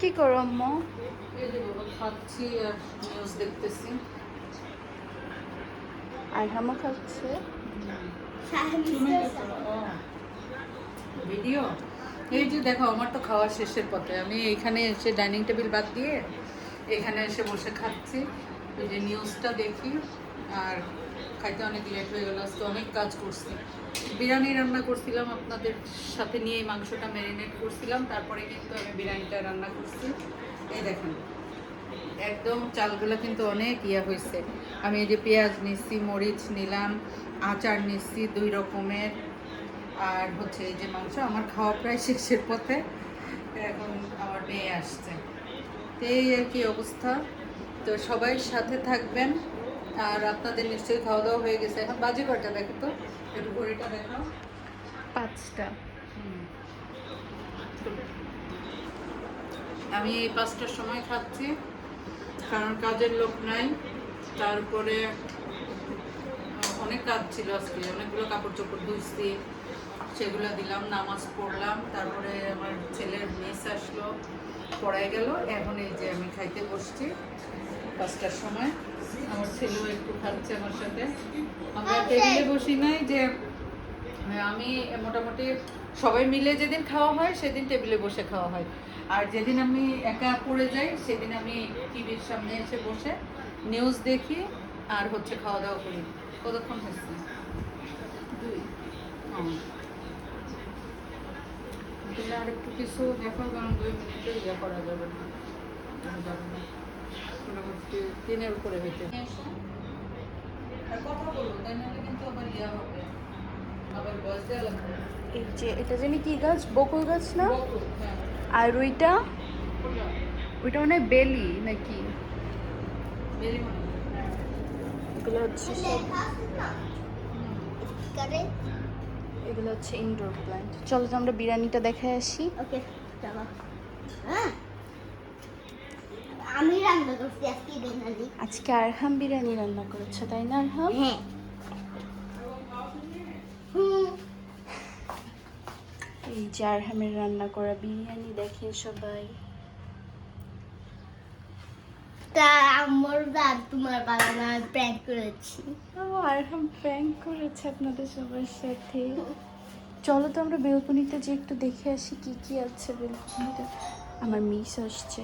কি করো আম্মু? এই যে খাচ্ছি আর নিউজ দেখতেছি। আর হামা খাচ্ছে? ভিডিও এই যে দেখো আমার তো খাওয়া শেষের পথে। আমি এখানে এসে ডাইনিং টেবিল বাদ দিয়ে এখানে এসে বসে খাচ্ছি। যে নিউজটা দেখি। আর খাইতে অনেক লেট হয়ে গেল। আজকে অনেক কাজ করছি। বিরিয়ানি রান্না করছিলাম আপনাদের সাথে নিয়ে মাংসটা ম্যারিনেট করছিলাম, তারপরে কিন্তু আমি বিরিয়ানিটা রান্না করছি। এই দেখেন, একদম চালগুলো কিন্তু অনেক ইয়া হয়েছে। আমি এই যে পেঁয়াজ নিচ্ছি, মরিচ নিলাম, আচার নিচ্ছি দুই রকমের। আর হচ্ছে এই যে মাংস, আমার খাওয়া প্রায় শেষের পথে এখন আমার মেয়ে আসছে। তো এই আর কি অবস্থা। তো সবাই সাথে থাকবেন। আর আপনাদের নিশ্চয়ই খাওয়া দাওয়া হয়ে গেছে। এখন বাজে ঘরটা দেখো তো? একটু ঘড়িটা দেখো পাঁচটা। আমি এই পাঁচটার সময় খাচ্ছি কারণ কাজের লোক নাই। তারপরে অনেক কাজ ছিল আজকে। অনেকগুলো কাপড় চোপড় ধুইছি সেগুলো দিলাম নামাজ পড়লাম তারপরে আমার ছেলের মেস আসলো পড়াই গেল এখন এই যে আমি খাইতে বসছি পাঁচটার সময়। আমার ছেলেও একটু খাচ্ছে আমার সাথে। আমরা টেবিলে বসি নাই যে হ্যাঁ, আমি মোটামুটি সবাই মিলে যেদিন খাওয়া হয় সেদিন টেবিলে বসে খাওয়া হয়। আর যেদিন আমি একা পড়ে যাই সেদিন আমি টিভির সামনে এসে বসে নিউজ দেখি আর হচ্ছে খাওয়া দাওয়া করি। কতক্ষণ হচ্ছে? দুই। তাহলে আর একটু কিছু দেখো কারণ দুই মিনিটে ইয়ে করা যাবে না। তিনের উপরে হইতে। আর কথা বলব তাই নাহলে কিন্তু আবার ইয়ে হবে। আবার বয়স দেওয়া লাগবে। এই যে এটা জানি কি গাছ? বকুল গাছ না? হ্যাঁ। আর ওইটা? ওইটা মানে বেলি নাকি? হয়। এগুলো হচ্ছে এগুলো হচ্ছে ইনডোর প্ল্যান্ট চলো তো আমরা বিরিয়ানিটা দেখে আসি। ওকে চলো হ্যাঁ। আমি রান্না করছি আজকে আরহাম বিরিয়ানি রান্না করেছে তাই না আরহাম? হ্যাঁ। এই যে আরহামের রান্না করা বিরিয়ানি দেখেন সবাই। তা আমার করেছি। ও করেছে আপনাদের সবার সাথে। চলো তো আমরা বেলকনিতে যে একটু দেখে আসি কি কি আছে বেলকনিতে। আমার মিস আসছে।